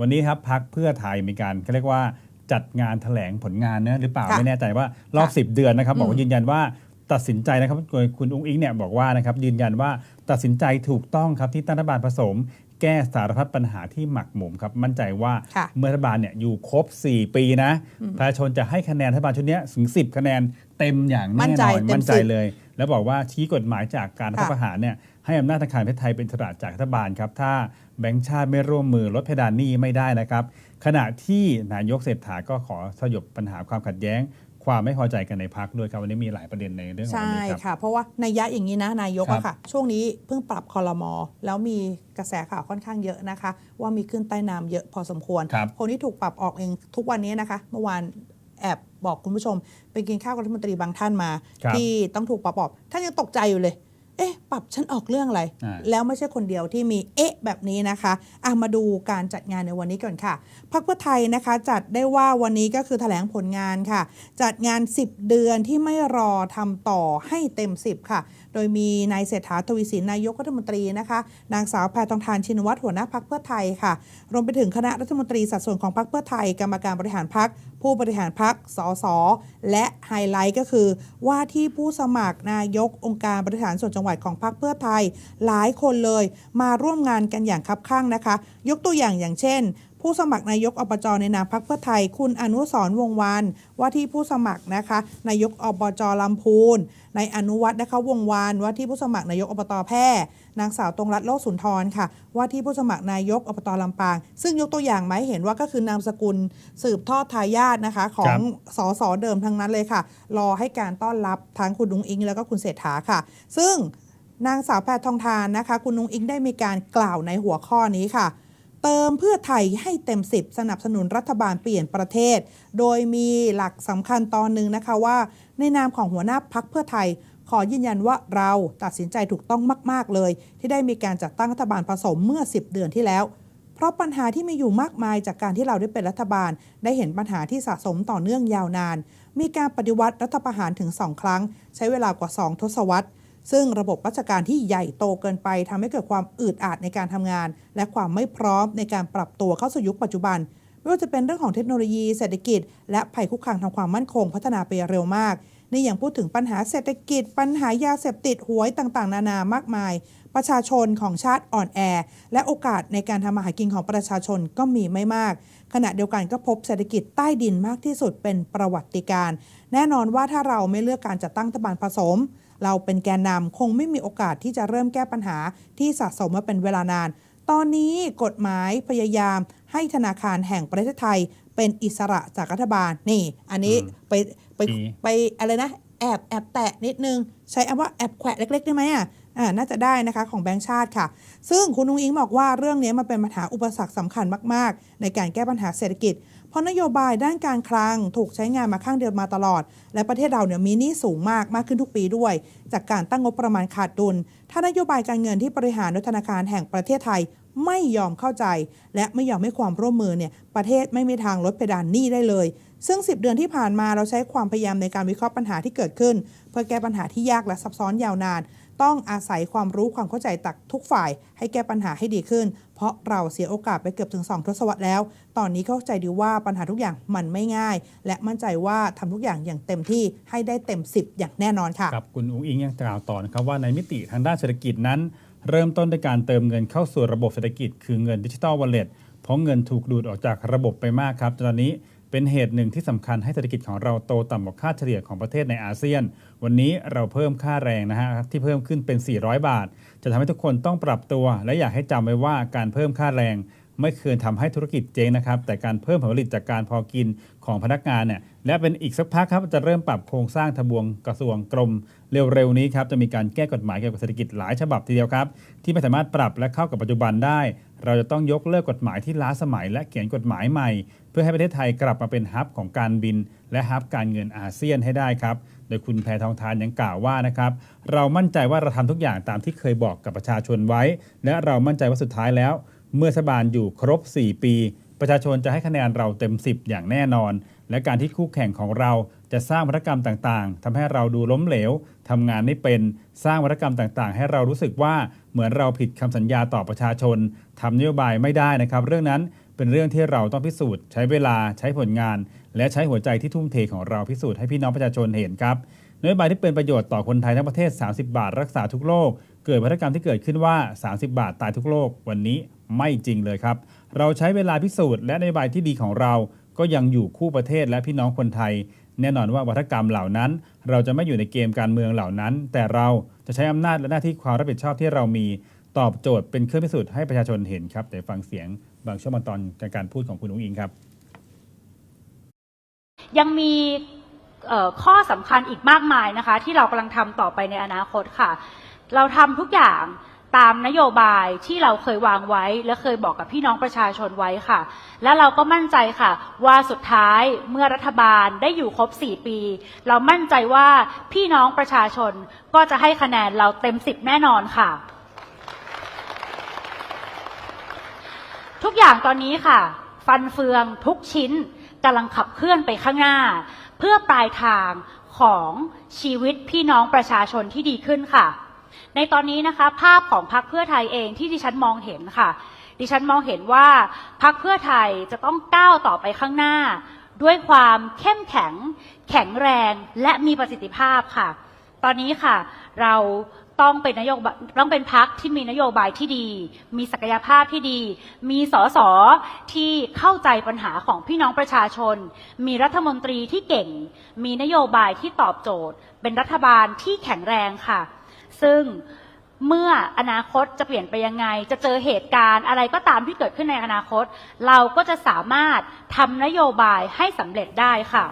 วันนี้ครับพักเพื่อไทยมีการเขาเรียกว่าจัดงานแถลงผลงานนะหรือเปล่าค่ะไม่แน่ใจว่ารอบค่ะ10 เดือนนะครับอืมบอกว่ายืนยันว่าตัดสินใจนะครับโดยคุณอุ้งอิงเนี่ยบอกว่านะครับยืนยันว่าตัดสินใจถูกต้องครับที่ตั้งรัฐบาลผสม แก้สารพัดปัญหาที่หมักหมมครับ มั่นใจว่าค่ะเมื่อรัฐบาลเนี่ยอยู่ครบ 4 ปีนะประชาชนจะให้คะแนนรัฐบาลชุดเนี้ยถึง 10 คะแนนเต็มอย่างมั่แน่นใจนอนเต็มมั่นใจ10เลย แล้วบอกว่าชี้กฎหมายจากการรัฐค่ะประหารเนี่ย ให้อำนาจธนาคารประเทศไทยเป็นอิสระจากรัฐบาลครับ ถ้าแบงก์ชาติไม่ร่วมมือลดเพดานหนี้ไม่ได้นะครับ ขณะที่นายกเศรษฐาก็ขอสยบปัญหาความขัดแย้ง ความไม่พอใจกันในพักด้วยครับวันนี้มีหลายประเด็นในเรื่องของใช่วันนี้ครับค่ะ เพราะว่าในยยะอย่างนี้นะนายกครับอะค่ะ ช่วงนี้เพิ่งปรับคอรมอแล้วมีกระแสข่าวค่อนข้างเยอะนะคะ ว่ามีขึ้นใต้น้ำเยอะพอสมควรครับคนที่ถูกปรับออกเองทุกวันนี้นะคะ เมื่อวานแอบบอกคุณผู้ชม ไปกินข้าวกับรัฐมนตรีบางท่านมาครับที่ต้องถูกปรับออกท่านยังตกใจอยู่เลย เอ๊ะ ปรับฉันออกเรื่องอะไรอ่าแล้วไม่ใช่คนเดียวที่มีเอ๊ะแบบนี้นะคะอะมาดูการจัดงานในวันนี้ก่อนค่ะพรรคเพื่อไทยนะคะจัดได้ว่าวันนี้ก็คือแถลงผลงานค่ะ จัดงาน 10 เดือนที่ไม่รอทำต่อให้เต็ม 10 ค่ะ โดยมีนายเศรษฐาทวีสินนายกรัฐมนตรีนะคะ นางสาวแพทองทานชินวัตรหัวหน้าพักเพื่อไทยค่ะ รวมไปถึงคณะรัฐมนตรีสัดส่วนของพักเพื่อไทย กรรมการบริหารพักผู้บริหารพักสสและไฮไลท์ก็คือ ว่าที่ผู้สมัครนายกองค์การบริหารส่วนจังหวัดของพักเพื่อไทยหลายคนเลยมาร่วมงานกันอย่างคับข้างนะคะ ยกตัวอย่างอย่างเช่น ผู้สมัครนายกอบจในนามพักเพื่อไทย คุณอนุสรณ์วงศ์วานว่าที่ผู้สมัครนะคะนายกอบจลำพูนในอนุวัฒน์นะคะวงศ์วานว่าที่ผู้สมัครนายกอบตแพร่นางสาวตรงรัตน์โลกสุนทรค่ะ ว่าที่ผู้สมัครนายกอบตลำปาง ซึ่งยกตัวอย่างมาให้เห็นว่าก็คือนามสกุลสืบทอดทายาทนะคะ ของสสเดิมทั้งนั้นเลยค่ะ รอให้การต้อนรับทั้งคุณนุ้งอิงแล้วก็คุณเศรษฐาค่ะ ซึ่ง นางสาวแพทองทานนะคะ คุณนุ้งอิงได้มีการกล่าวในหัวข้อนี้ค่ะ เติมเพื่อไทยให้เต็ม 10 สนับสนุนรัฐบาลเปลี่ยนประเทศ โดยมีหลักสำคัญตอนหนึ่งนะคะว่า ในนามของหัวหน้าพักเพื่อไทย ขอยืนยันว่าเราตัดสินใจถูกต้องมาก ๆ เลย ที่ได้มีการจัดตั้งรัฐบาลผสมเมื่อ 10 เดือนที่แล้วเพราะปัญหาที่มีอยู่มากมายจากการที่เราได้เป็นรัฐบาล ได้เห็นปัญหาที่สะสมต่อเนื่องยาวนาน มีการปฏิวัติรัฐประหารถึง 2 ครั้ง ใช้เวลากว่า 2 ทศวรรษ ซึ่งระบบราชการที่ใหญ่โตเกินไปทำให้เกิดความอืดอาดในการทำงาน และความไม่พร้อมในการปรับตัวเข้าสู่ยุคปัจจุบัน ไม่ว่าจะเป็นเรื่องของเทคโนโลยี เศรษฐกิจ และภัยคุกคามทางความมั่นคง พัฒนาไปเร็วมากนี่ยังพูดถึงปัญหาเศรษฐกิจ ปัญหายาเสพติดหวยต่างๆ นานามากมาย ประชาชนของชาติอ่อนแอ และโอกาสในการทำมาหากินของประชาชนก็มีไม่มาก ขณะเดียวกันก็พบเศรษฐกิจใต้ดินมากที่สุดเป็นประวัติการณ์แน่นอนว่าถ้าเราไม่เลือกการจัดตั้งรัฐบาลผสม เราเป็นแกนนำคงไม่มีโอกาสที่จะเริ่มแก้ปัญหาที่สะสมมาเป็นเวลานาน ตอนนี้กฎหมายพยายามให้ธนาคารแห่งประเทศไทย เป็นอิสระจากรัฐบาลนี่ อันนี้อืมไปไปดีไปอะไรนะแอบแอบแตะนิดนึง ใช้คำว่าแอบแขวะเล็กๆได้ไหมอะอ่าน่าจะได้นะคะของแบงก์ชาติค่ะ ซึ่งคุณนุ้งอิงบอกว่าเรื่องนี้มันเป็นปัญหาอุปสรรคสำคัญมาก ๆ ในการแก้ปัญหาเศรษฐกิจ เพราะนโยบายด้านการคลังถูกใช้งานมาข้างเดียวมาตลอด และประเทศเราเนี่ยมีหนี้สูงมากมากขึ้นทุกปีด้วย จากการตั้งงบประมาณขาดดุล ถ้านโยบายการเงินที่บริหารโดยธนาคารแห่งประเทศไทยไม่ยอมเข้าใจ และไม่ยอมให้ความร่วมมือเนี่ยประเทศไม่มีทางลดเพดานหนี้ได้เลย ซึ่ง 10 เดือนที่ผ่านมาเราใช้ความพยายามในการวิเคราะห์ปัญหาที่เกิดขึ้น พื่อแก้ปัญหาที่ยากและซับซ้อนยาวนาน ต้องอาศัยความรู้ความเข้าใจจากทุกฝ่าย ให้แก้ปัญหาให้ดีขึ้น เพราะเราเสียโอกาสไปเกือบถึง 2 ทศวรรษแล้ว ตอนนี้เข้าใจดีว่าปัญหาทุกอย่างมันไม่ง่าย และมั่นใจว่าทำทุกอย่างอย่างเต็มที่ให้ได้เต็ม 10 อย่างแน่นอนค่ะครับคุณอุ้งอิงยังกล่าวต่อนะครับว่าในมิติทางด้านเศรษฐกิจนั้น เริ่มต้นด้วยการเติมเงินเข้าสู่ระบบเศรษฐกิจ คือเงินดิจิทัลวอลเล็ตเพราะเงินถูกดูดออกจากระบบไปมากครับตอนนี้ เป็นเหตุหนึ่งที่สำคัญให้เศรษฐกิจของเราโตต่ำกว่าค่าเฉลี่ยของประเทศในอาเซียน วันนี้เราเพิ่มค่าแรงนะฮะที่เพิ่มขึ้นเป็น 400 บาท จะทำให้ทุกคนต้องปรับตัว และอยากให้จำไว้ว่าการเพิ่มค่าแรง ไม่เคยทำให้ธุรกิจเจ๊งนะครับ แต่การเพิ่มผลผลิตจากการพอกินของพนักงานเนี่ยและเป็นอีกสักพักครับจะเริ่มปรับโครงสร้างทบวงกระทรวงกรม เร็วๆนี้ครับจะมีการแก้กฎหมายเกี่ยวกับเศรษฐกิจหลายฉบับทีเดียวครับ ที่ไม่สามารถปรับและเข้ากับปัจจุบันได้ เราจะต้องยกเลิกกฎหมายที่ล้าสมัย และเขียนกฎหมายใหม่ เพื่อให้ประเทศไทยกลับมาเป็นฮับของการบิน และฮับการเงินอาเซียนให้ได้ครับ โดยคุณแพทองทานยังกล่าวว่านะครับ เรามั่นใจว่าเราทำทุกอย่างตามที่เคยบอกกับประชาชนไว้ และเรามั่นใจว่าสุดท้ายแล้ว เมื่อรัฐบาลอยู่ครบ 4 ปี ประชาชนจะให้คะแนนเราเต็ม 10 อย่างแน่นอน และการที่คู่แข่งของเรา จะสร้างวัฒกรรมต่างๆทำให้เราดูล้มเหลวทำงานไม่เป็นสร้างวัฒกรรมต่างๆ ให้เรารู้สึกว่าเหมือนเราผิดคำสัญญาต่อประชาชนทำนโยบายไม่ได้นะครับ เรื่องนั้นเป็นเรื่องที่เราต้องพิสูจน์ ใช้เวลาใช้ผลงาน และใช้หัวใจที่ทุ่มเทของเราพิสูจน์ให้พี่น้องประชาชนเห็นครับนโยบายที่เป็นประโยชน์ต่อคนไทยทั้งประเทศ 30 บาท รักษาทุกโรคเกิดพัฒกรรมที่เกิดขึ้นว่า 30 บาทตายทุกโรควันนี้ไม่จริงเลยครับ เราใช้เวลาพิสูจน์และนโยบายที่ดีของเรา ก็ยังอยู่คู่ประเทศและพี่น้องคนไทย แน่นอนว่าวัฒกรรมเหล่านั้น เราจะไม่อยู่ในเกมการเมืองเหล่านั้น แต่เราจะใช้อำนาจและหน้าที่ความรับผิดชอบที่เรามีตอบโจทย์เป็นเครื่องพิสูจน์ให้ประชาชนเห็นครับแต่ฟังเสียงบางช่วงบางตอนการพูดของคุณอุ้งอิงครับ ยังมีข้อสำคัญอีกมากมายนะคะ ที่เรากำลังทำต่อไปในอนาคตค่ะ เราทำทุกอย่าง ตามนโยบายที่เราเคยวางไว้ และเคยบอกกับพี่น้องประชาชนไว้ค่ะ และเราก็มั่นใจค่ะ ว่าสุดท้ายเมื่อรัฐบาลได้อยู่ครบ 4 ปี เรามั่นใจว่าพี่น้องประชาชนก็จะให้คะแนนเราเต็ม 10 แน่นอนค่ะ ทุกอย่างตอนนี้ค่ะ ฟันเฟืองทุกชิ้นกำลังขับเคลื่อนไปข้างหน้า เพื่อปลายทางของชีวิตพี่น้องประชาชนที่ดีขึ้นค่ะ ในตอนนี้นะคะ ภาพของพรรคเพื่อไทยเองที่ดิฉันมองเห็นค่ะ ดิฉันมองเห็นว่าพรรคเพื่อไทยจะต้องก้าวต่อไปข้างหน้า ด้วยความเข้มแข็ง แข็งแรงและมีประสิทธิภาพค่ะ ตอนนี้ค่ะ เราต้องเป็นนโยบายต้องเป็นพักที่มีนโยบายที่ดี มีศักยภาพที่ดี มีสสที่เข้าใจปัญหาของพี่น้องประชาชน มีรัฐมนตรีที่เก่ง มีนโยบายที่ตอบโจทย์ เป็นรัฐบาลที่แข็งแรงค่ะ ซึ่งเมื่ออนาคตจะเปลี่ยนไปยังไง จะเจอเหตุการณ์อะไรก็ตามที่เกิดขึ้นในอนาคต เราก็จะสามารถทำนโยบายให้สำเร็จได้ค่ะ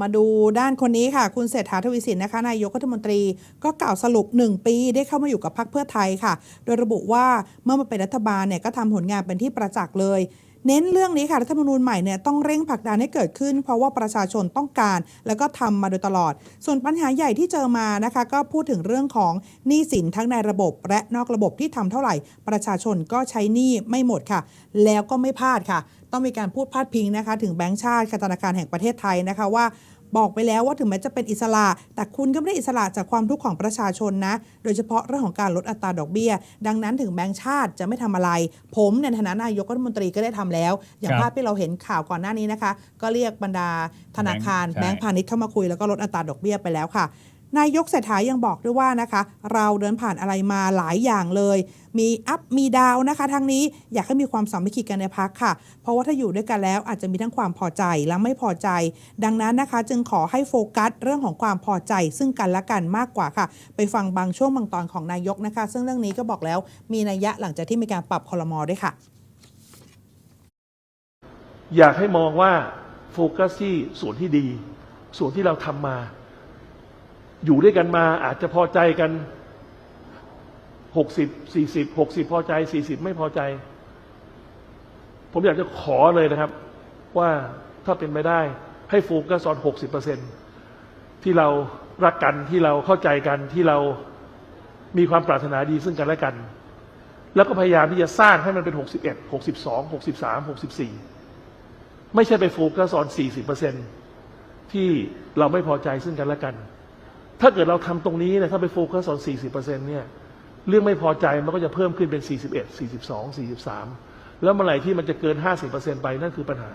มาดูด้านคนนี้ค่ะ คุณเศรษฐาทวีสินนะคะนายกรัฐมนตรีก็กล่าวสรุป 1 ปีได้เข้ามาอยู่กับพรรคเพื่อไทยค่ะ โดยระบุว่าเมื่อมาเป็นรัฐบาลเนี่ยก็ทำผลงานเป็นที่ประจักษ์เลย เน้นเรื่องนี้ค่ะรัฐธรรมนูญใหม่เนี่ยต้องเร่งผลักดันให้เกิดขึ้น เพราะว่าประชาชนต้องการ แล้วก็ทำมาโดยตลอด ส่วนปัญหาใหญ่ที่เจอมานะคะ ก็พูดถึงเรื่องของหนี้สินทั้งในระบบ และนอกระบบที่ทำเท่าไหร่ ประชาชนก็ใช้หนี้ไม่หมดค่ะ แล้วก็ไม่พลาดค่ะ ต้องมีการพูดพาดพิงนะคะ ถึงแบงก์ชาติธนาคารแห่งประเทศไทยนะคะว่า บอกไปแล้วว่าถึงแม้จะเป็นอิสระ แต่คุณก็ไม่ได้อิสระจากความทุกข์ของประชาชนนะ โดยเฉพาะเรื่องของการลดอัตราดอกเบี้ย ดังนั้นถึงแบงก์ชาติจะไม่ทำอะไร ผมในฐานะนายกรัฐมนตรีก็ได้ทำแล้ว อย่างครับภาพที่เราเห็นข่าวก่อนหน้านี้นะคะ ก็เรียกบรรดาธนาคารแบแบงงก์ก์ใช่พาณิชย์เข้ามาคุยแล้วก็ลดอัตราดอกเบี้ยไปแล้วค่ะ นายกเศรษฐายังบอกด้วยว่านะคะ เราเดินผ่านอะไรมาหลายอย่างเลย มีอัพมีดาวนะคะทางนี้อยากให้มีความสามัคคีกันในพักค่ะ เพราะว่าถ้าอยู่ด้วยกันแล้วอาจจะมีทั้งความพอใจและไม่พอใจ ดังนั้นนะคะ จึงขอให้โฟกัสเรื่องของความพอใจซึ่งกันและกันมากกว่าค่ะ ไปฟังบางช่วงบางตอนของนายกนะคะ ซึ่งเรื่องนี้ก็บอกแล้วมีนัยยะหลังจากที่มีการปรับคลมอด้วยค่ะ อยากให้มองว่าโฟกัสที่ส่วนที่ดี ส่วนที่เราทำมา อยู่ด้วยกันมาอาจจะพอใจกันหกสิบสี่สิบหกสิบพอใจสี่สิบไม่พอใจ ผมอยากจะขอเลยนะครับ ว่าถ้าเป็นไปได้ ให้โฟกัสออนหกสิบเปอร์เซ็นที่เรารักกันที่เราเข้าใจกันที่เรามีความปรารถนาดีซึ่งกันและกัน แล้วก็พยายามที่จะสร้างให้มันเป็นหกสิบเอ็ดหกสิบสองหกสิบสามหกสิบสี่ไม่ใช่ไปโฟกัสออน40%ที่เราไม่พอใจซึ่งกันและกัน ถ้าเกิดเราทำตรงนี้เนะถ้าไปโฟกัสออน 40%เนี่ยเรื่องไม่พอใจมันก็จะเพิ่มขึ้นเป็น 41 42 43 แล้วเมื่อไหร่ที่มันจะเกิน 50%ไปนั่นคือปัญหา